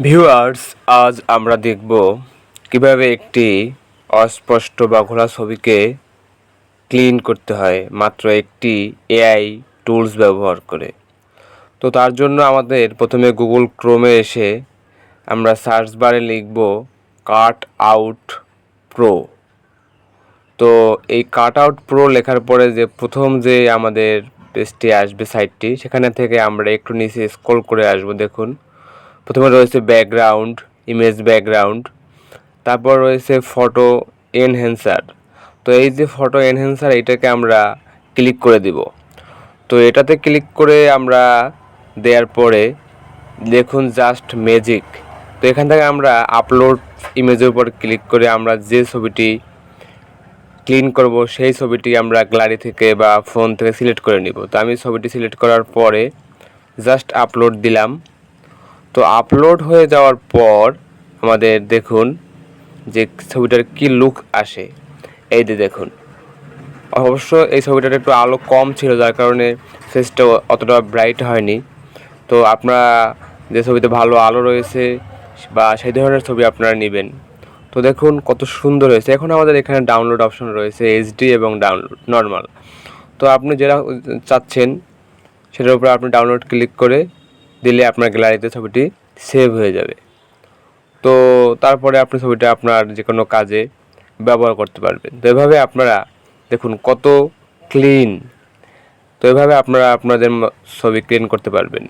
Viewers আজ আমরা দেখব কীভাবে একটি অস্পষ্ট বা ঘোলা ছবিকে ক্লিন করতে হয়, মাত্র একটি এআই টুলস ব্যবহার করে। তো তার জন্য আমাদের প্রথমে গুগল ক্রোমে এসে আমরা সার্চ বারে লিখব কাট আউট প্রো তো এই কাট আউট প্রো লেখার পরে যে প্রথম যে আমাদের পেজটি আসবে সাইটটি সেখানে থেকে আমরা একটু নিচে স্ক্রল করে আসব, দেখুন। প্রথমে রয়েছে ব্যাকগ্রাউন্ড ইমেজ ব্যাকগ্রাউন্ড তারপর রয়েছে ফটো এনহ্যান্সার তো এই যে ফটো এনহ্যান্সার এটাকে আমরা ক্লিক করে দিব। তো এটাতে ক্লিক করে আমরা দেওয়ার পরে দেখুন জাস্ট ম্যাজিক তো এখান থেকে আমরা আপলোড ইমেজের উপর ক্লিক করে আমরা যে ছবিটি ক্লিন করব, সেই ছবিটি আমরা গ্যালারি থেকে বা ফোন থেকে সিলেক্ট করে নিব। তো আমি ছবিটি সিলেক্ট করার পরে জাস্ট আপলোড দিলাম। তো আপলোড হয়ে যাওয়ার পর আমাদের দেখুন যে ছবিটার কি লুক আসে। এই যে দেখুন। অবশ্য এই ছবিটার একটু আলো কম ছিল, যার কারণে ফেসটা অতটা ব্রাইট হয়নি। তো আপনারা যে ছবিতে ভালো আলো রয়েছে বা সেই ধরনের ছবি আপনারা নেবেন। তো দেখুন কত সুন্দর হয়েছে। এখন আমাদের এখানে ডাউনলোড অপশন রয়েছে এইচডি এবং ডাউনলোড নর্মাল তো আপনি যেটা চাচ্ছেন, সেটার উপরে আপনি ডাউনলোড ক্লিক করে দিলে আপনার গ্যালারিতে ছবিটি সেভ হয়ে যাবে। তো তারপরে আপনি ছবিটা আপনার যে কোনো কাজে ব্যবহার করতে পারবেন। তো এভাবে আপনারা দেখুন কত ক্লিন তো এভাবে আপনারা আপনাদের ছবি ক্লিন করতে পারবেন।